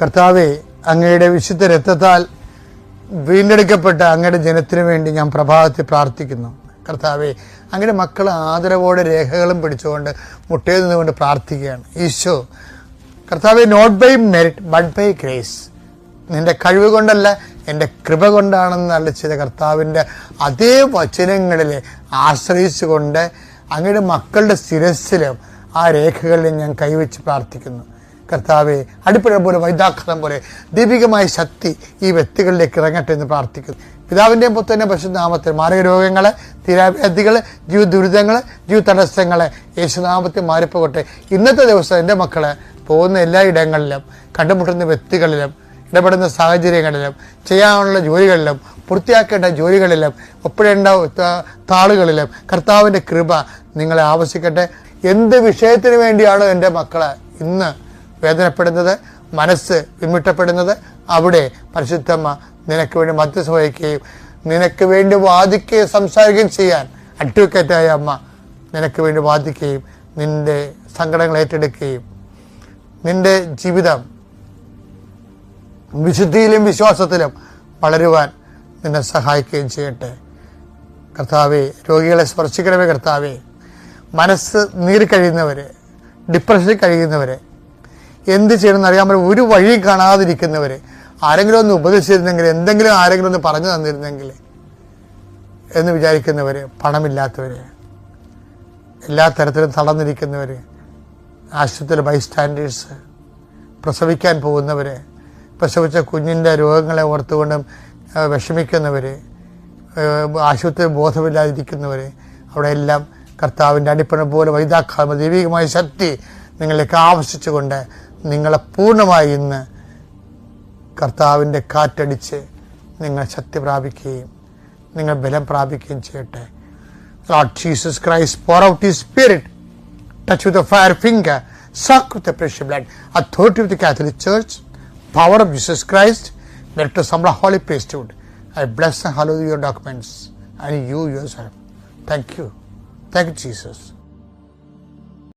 കർത്താവെ അങ്ങയുടെ വിശുദ്ധ രക്തത്താൽ വീണ്ടെടുക്കപ്പെട്ട അങ്ങയുടെ ജനത്തിനു വേണ്ടി ഞാൻ പ്രഭാതത്തിൽ പ്രാർത്ഥിക്കുന്നു. കർത്താവെ അങ്ങയുടെ മക്കൾ ആദരവോടെ രേഖകളും പിടിച്ചുകൊണ്ട് മുട്ടയിൽ നിന്നുകൊണ്ട് പ്രാർത്ഥിക്കുകയാണ്. ഈശോ കർത്താവെ not by merit but by grace നിന്റെ കഴിവ് കൊണ്ടല്ല എന്റെ കൃപ കൊണ്ടാണെന്ന് അല്ല ചെയ്ത കർത്താവിന്റെ അതേ വചനങ്ങളിൽ ആശ്രയിച്ചുകൊണ്ട് അങ്ങയുടെ മക്കളുടെ ശിരസ്സിലും ആ രേഖകളിൽ ഞാൻ കൈവച്ച് പ്രാർത്ഥിക്കുന്നു. കർത്താവെ അടിപ്പഴ പോലെ വൈദാഖലം പോലെ ദീപികമായ ശക്തി ഈ വ്യക്തികളിലേക്ക് ഇറങ്ങട്ടെ എന്ന് പ്രാർത്ഥിക്കുന്നു. പിതാവിന്റെയും പുത്രന്റെ പശുനാമത്തിൽ മാരക രോഗങ്ങൾ തീരാവ്യാധികൾ ജീവ ദുരിതങ്ങൾ ജീവ തടസ്സങ്ങൾ യേശുനാമത്തിൽ മാറിപ്പോകട്ടെ. ഇന്നത്തെ ദിവസം എന്റെ മക്കൾ പോകുന്ന എല്ലാ ഇടങ്ങളിലും കണ്ടുമുട്ടുന്ന വ്യക്തികളിലും ഇടപെടുന്ന സാഹചര്യങ്ങളിലും ചെയ്യാനുള്ള ജോലികളിലും പൂർത്തിയാക്കേണ്ട ജോലികളിലും ഒപ്പിടേണ്ട താളുകളിലും കർത്താവിന്റെ കൃപ നിങ്ങളെ ആവശ്യിക്കട്ടെ. എന്ത് വിഷയത്തിന് വേണ്ടിയാണോ എന്റെ മക്കളെ ഇന്ന് വേദനപ്പെടുന്നത് മനസ്സ് വിമിട്ടപ്പെടുന്നത് അവിടെ പരിശുദ്ധമ്മ നിനക്ക് വേണ്ടി മധ്യസ്ഥ വഹിക്കുകയും നിനക്ക് വേണ്ടി വാദിക്കുകയും സംസാരിക്കുകയും ചെയ്യാൻ അഡ്വക്കേറ്റായ അമ്മ നിനക്ക് വേണ്ടി വാദിക്കുകയും നിന്റെ സങ്കടങ്ങൾ ഏറ്റെടുക്കുകയും നിന്റെ ജീവിതം വിശുദ്ധിയിലും വിശ്വാസത്തിലും വളരുവാൻ നിന്നെ സഹായിക്കുകയും ചെയ്യട്ടെ. കർത്താവെ രോഗികളെ സ്പർശിക്കണമേ കർത്താവെ. മനസ്സ് നീറി കഴിയുന്നവരെ ഡിപ്രഷനിൽ കഴിയുന്നവരെ എന്ത് ചെയ്യണമെന്ന് അറിയാൻ പറ്റും. ഒരു വഴി കാണാതിരിക്കുന്നവർ ആരെങ്കിലും ഒന്ന് ഉപദേശിച്ചിരുന്നെങ്കിൽ എന്തെങ്കിലും ആരെങ്കിലും ഒന്ന് പറഞ്ഞു തന്നിരുന്നെങ്കിൽ എന്ന് വിചാരിക്കുന്നവർ പണമില്ലാത്തവർ എല്ലാ തരത്തിലും തളർന്നിരിക്കുന്നവർ ആശുപത്രിയിലെ ബൈസ്റ്റാൻഡേഴ്സ് പ്രസവിക്കാൻ പോകുന്നവർ പ്രസവിച്ച കുഞ്ഞിന്റെ രോഗങ്ങളെ ഓർത്തുകൊണ്ടും വിഷമിക്കുന്നവർ ആശുപത്രി ബോധമില്ലാതിരിക്കുന്നവർ അവിടെ എല്ലാം കർത്താവിന്റെ അടിപ്പണ പോലെ വൈതാക്കാമ ദൈവികമായ ശക്തി നിങ്ങളിലേക്ക് ആവശ്യിച്ചുകൊണ്ട് നിങ്ങളെ പൂർണമായി ഇന്ന് കർത്താവിന്റെ കാറ്റടിച്ച് നിങ്ങൾ ശക്തി പ്രാപിക്കുകയും നിങ്ങൾ ബലം പ്രാപിക്കുകയും ചെയ്യട്ടെ. Lord Jesus Christ pour out ഈ spirit touch with fire finger suck with precious blood authority with Catholic church power of Jesus Christ water സംബള holy പേസ്റ്റ്വുഡ് I bless hello your documents and you yourself thank you thank you Jesus